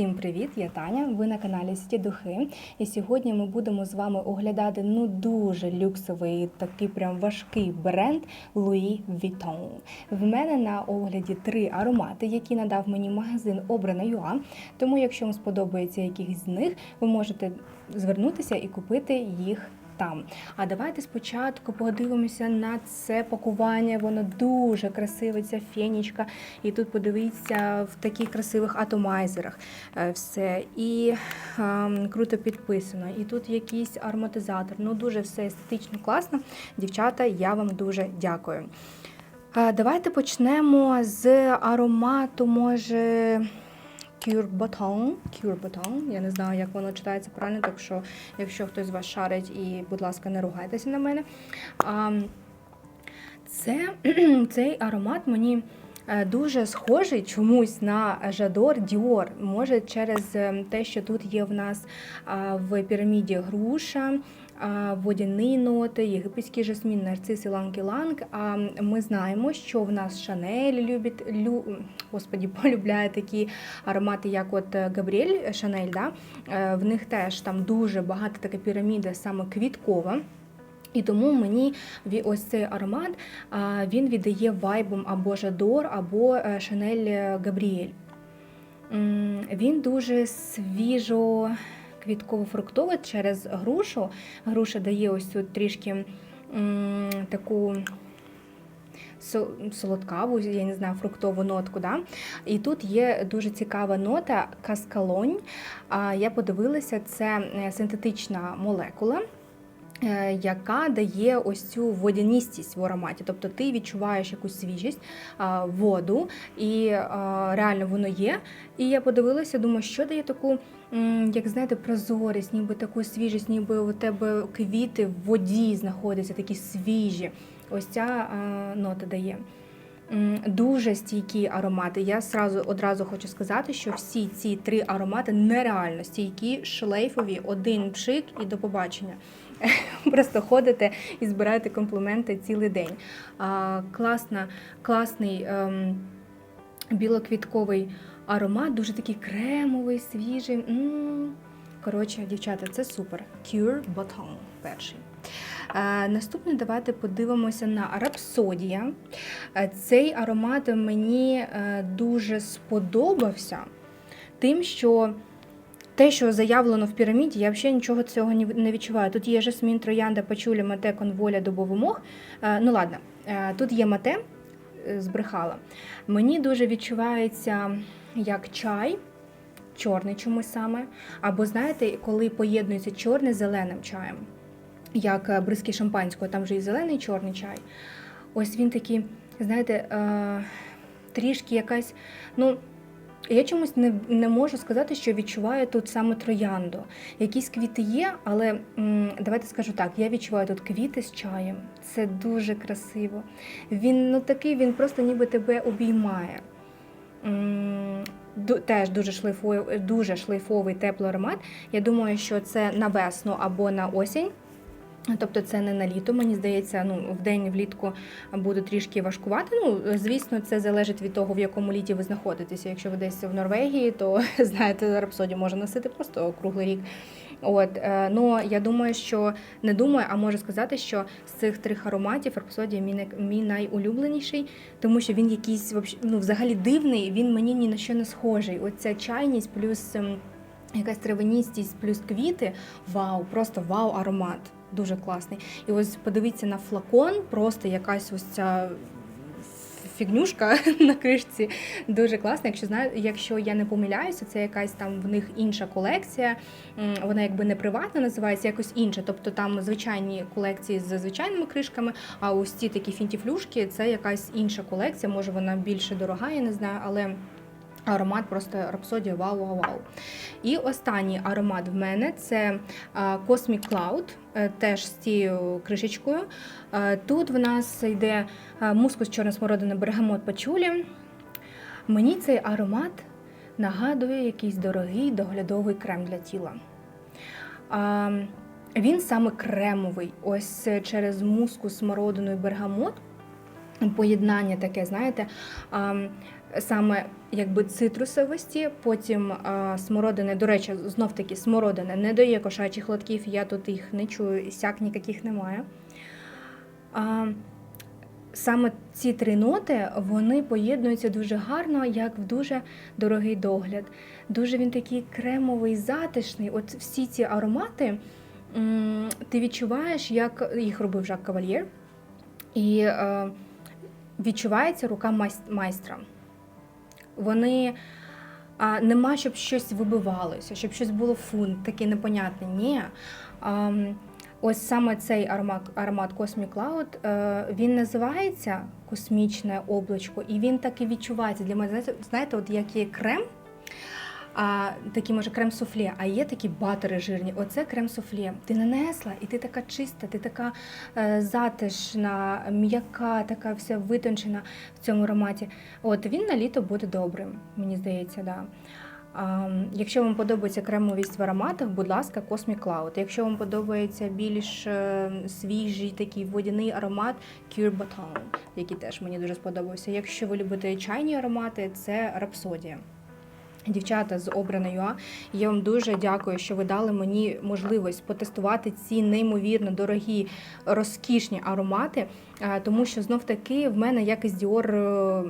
Всім привіт! Я Таня. Ви на каналі Сті Духи. І сьогодні ми будемо з вами оглядати ну дуже люксовий, такий прям важкий бренд Louis Vuitton. В мене на огляді три аромати, які надав мені магазин Обрана.ua. Тому, якщо вам сподобається якийсь з них, ви можете звернутися і купити їх там. А давайте спочатку подивимося на це пакування. Воно дуже красиве, ця фенічка. І тут подивіться в таких красивих атомайзерах е, все. І ем, круто підписано. І тут якийсь ароматизатор. Ну дуже все естетично класно. Дівчата, я вам дуже дякую. Е, Давайте почнемо з аромату, може. Cure Baton. Я не знаю, як воно читається правильно, так що, якщо хтось з вас шарить, і, будь ласка, не ругайтеся на мене. А, це, цей аромат мені е, дуже схожий чомусь на Жадор Dior. Може, через е, те, що тут є в нас в піраміді груша. Водяні ноти, єгипетський жасмін, нарцис і ланг-ланг. А ми знаємо, що в нас Шанель любить, лю, господі, полюбляє такі аромати, як от е, Габріель Шанель. Да? Е, В них теж там дуже багата така піраміда, саме квіткова. І тому мені ось цей аромат він віддає вайбом або Жадор, або е, Шанель Габріель. Він дуже свіжо квітково-фруктовий через грушу. Груша дає ось тут трішки м, таку солодкаву, я не знаю, фруктову нотку. Да? І тут є дуже цікава нота каскалонь. Я подивилася, це е, синтетична молекула. Е, Яка дає ось цю водяністість в ароматі, тобто ти відчуваєш якусь свіжість, воду, і реально воно є. І я подивилася, думаю, що дає таку, як знаєте, прозорість, ніби таку свіжість, ніби у тебе квіти в воді знаходяться, такі свіжі. Ось ця нота дає. Дуже стійкі аромати. Я сразу одразу хочу сказати, що всі ці три аромати нереально стійкі, шлейфові, один пшик і до побачення. Просто ходите і збираєте компліменти цілий день. А, класна, класний ем, білоквітковий аромат, дуже такий кремовий, свіжий. М. Коротше, дівчата, це супер. Cure Bottom перший. Е, Наступне давайте подивимося на Рапсодія. Е, Цей аромат мені е, дуже сподобався тим, що те, що заявлено в піраміді, я взагалі нічого цього не відчуваю. Тут є жасмін, троянда, пачуля, мате, конволя, дубовий мох. Е, Ну ладно, е, тут є мате, е, збрехала. Мені дуже відчувається як чай, чорний чомусь саме. Або знаєте, коли поєднується чорний з зеленим чаєм, як бризки шампанського, там вже і зелений, і чорний чай. Ось він такий, знаєте, трішки якась. ну, я чомусь не, не можу сказати, що відчуваю тут саме троянду. Якісь квіти є, але давайте скажу так: я відчуваю тут квіти з чаєм. Це дуже красиво. Він ну такий, він просто ніби тебе обіймає. Теж дуже шлейфовий, дуже шлейфовий теплий аромат. Я думаю, що це на весну або на осінь. Тобто це не на літо, мені здається, ну в день влітку буде трішки важкувати. Ну, звісно, це залежить від того, в якому літі ви знаходитеся. Якщо ви десь в Норвегії, то знаєте, рапсоді може носити просто круглий рік. От, е, ну я думаю, що не думаю, а можу сказати, що з цих трьох ароматів рапсодія мій, мій найулюбленіший, тому що він якийсь ну, взагалі дивний, він мені ні на що не схожий. Оця чайність плюс. ем, Якась травяністість плюс квіти. Вау, просто вау, аромат. Дуже класний. І ось подивіться на флакон, просто якась ось ця фігнюшка на кришці. Дуже класна. Якщо знаю, якщо я не помиляюся, це якась там в них інша колекція. Вона якби не приватна називається, якось інша. Тобто там звичайні колекції з звичайними кришками, а ось ці такі фінтіфлюшки це якась інша колекція. Може вона більше дорога, я не знаю, але. Аромат просто рапсодія вау вау вау. І останній аромат в мене це Cosmic Cloud, е, теж з цією кришечкою. Е, Тут в нас йде е, мускус чорна смородина, бергамот пачулі. Мені цей аромат нагадує якийсь дорогий доглядовий крем для тіла. Він саме кремовий. Ось через мускус, смородину і бергамот. Поєднання таке, знаєте. Саме якби цитрусовості, потім а, смородини. До речі, знов таки смородина не дає кошачих лотків, я тут їх не чую, сяк ніяких немає. А, саме ці три ноти вони поєднуються дуже гарно, як в дуже дорогий догляд. Дуже він такий кремовий, затишний. От всі ці аромати ти відчуваєш, як їх робив Жак Кавальєр, і е, відчувається рука майстра. Вони а, нема, щоб щось вибивалося, щоб щось було фунт, таке непонятне. Ні. А, ось саме цей аромат, аромат Cosmic Cloud, е, він називається космічне облачко, і він так і відчувається. Для мене, знаєте, знаєте, от як є крем, а такий може крем суфле, а є такі батери жирні. Оце крем суфле. Ти нанесла, і ти така чиста, ти така е, затишна, м'яка, така вся витончена в цьому ароматі. От він на літо буде добрим, мені здається, да. Якщо вам подобається кремовість в ароматах, будь ласка, Cosmic Cloud. Якщо вам подобається більш е, свіжий такий водяний аромат Cure Baton, який теж мені дуже сподобався. Якщо ви любите чайні аромати, це Рапсодія. Дівчата з обрана.ua, я вам дуже дякую, що ви дали мені можливість потестувати ці неймовірно дорогі, розкішні аромати, е, тому що знов таки в мене як із Dior, е,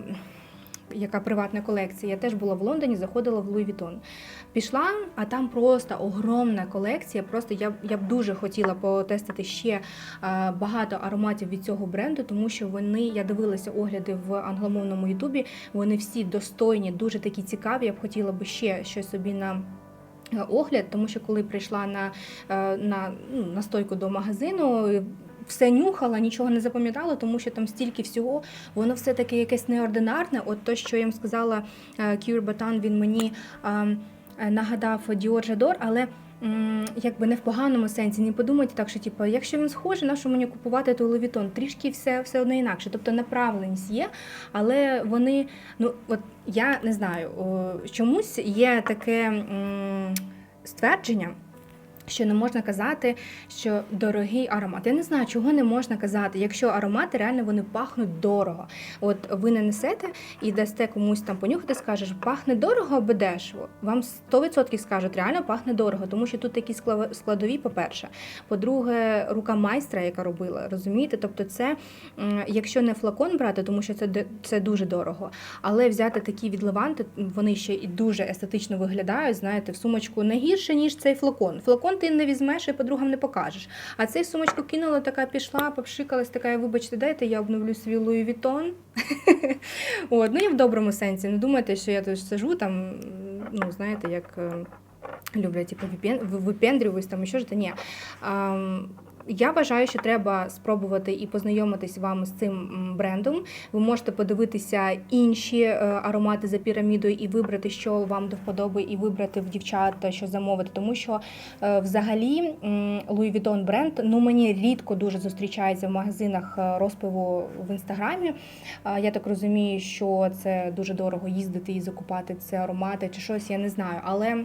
яка приватна колекція. Я теж була в Лондоні, заходила в Louis Vuitton. Пішла, а там просто огромна колекція. Просто я, я б дуже хотіла потестити ще е, багато ароматів від цього бренду, тому що вони, я дивилася огляди в англомовному Ютубі. Вони всі достойні, дуже такі цікаві. Я б хотіла би ще щось собі на. е, Огляд, тому що коли прийшла на, е, на, ну, на стойку до магазину, все нюхала, нічого не запам'ятала, тому що там стільки всього, воно все таке якесь неординарне. От то, що я їм сказала, е, Cure Botan, він мені е, е, нагадав Dior J'adore, але якби не в поганому сенсі, не подумайте так, що типу, якщо він схожий, на що мені купувати той Vuitton? Трішки все, все одно інакше. Тобто направленість є, але вони, ну от я не знаю, чомусь є таке м, ствердження. Що не можна казати, що дорогий аромат. Я не знаю, чого не можна казати, якщо аромати реально вони пахнуть дорого. От ви не несете і дасте комусь там понюхати, скажеш, пахне дорого або дешево. Вам 100% скажуть, реально пахне дорого, тому що тут такі складові, по-перше. По-друге, рука майстра, яка робила, розумієте? Тобто, це якщо не флакон брати, тому що це це дуже дорого. Але взяти такі від Леванти, вони ще і дуже естетично виглядають. Знаєте, в сумочку не гірше, ніж цей флакон. Флакон ти не візьмеш і подругам не покажеш. А цей сумочку кинула, така пішла, попшикалась, така, вибачте, дайте, я обновлю свій Луї Вітон. Ну я в доброму сенсі. Не думайте, що я тут сижу там, ну знаєте, як. е, Люблять, типу, випен- там і що ж та ні. Я вважаю, що треба спробувати і познайомитись вам з цим брендом. Ви можете подивитися інші е, аромати за пірамідою і вибрати, що вам до вподоби, і вибрати в дівчат, що замовити. Тому що е, взагалі Louis Vuitton бренд ну мені рідко дуже зустрічається в магазинах е, розпиву в інстаграмі. Я так розумію, що це дуже дорого їздити і закупати ці аромати чи щось, я не знаю. Але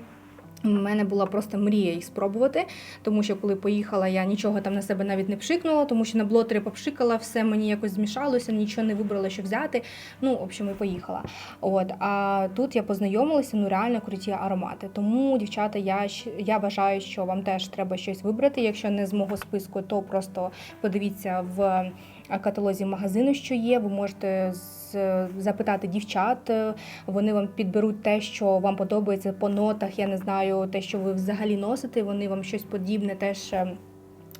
у мене була просто мрія їх спробувати, тому що коли поїхала, я нічого там на себе навіть не пшикнула, тому що на блотері попшикала, все мені якось змішалося, нічого не вибрала, що взяти. Ну, в общем, і поїхала. От а тут я познайомилася, ну реально круті аромати. Тому, дівчата, я я вважаю, що вам теж треба щось вибрати. Якщо не з мого списку, то просто подивіться в каталозі магазину, що є. Ви можете запитати дівчат, е, вони вам підберуть те, що вам подобається по нотах. Я не знаю, те, що ви взагалі носите. Вони вам щось подібне теж. е,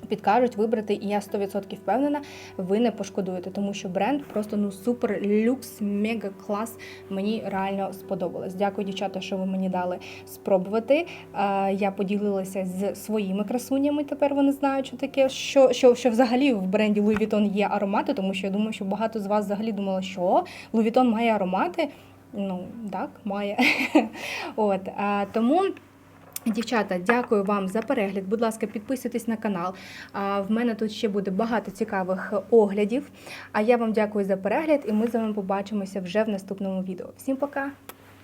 Підкажуть вибрати, і я 100% впевнена, ви не пошкодуєте, тому що бренд просто ну супер люкс, мега клас. Мені реально сподобалось. Дякую, дівчата, що ви мені дали спробувати. Е, Я поділилася з своїми красунями. Тепер вони знають, що таке, що, що, що взагалі в бренді Louis Vuitton є аромати, тому що я думаю, що багато з вас взагалі думало, що Louis Vuitton має аромати. Ну так, має. От тому. Дівчата, дякую вам за перегляд. Будь ласка, підписуйтесь на канал. В мене тут ще буде багато цікавих оглядів. А я вам дякую за перегляд, і ми з вами побачимося вже в наступному відео. Всім пока!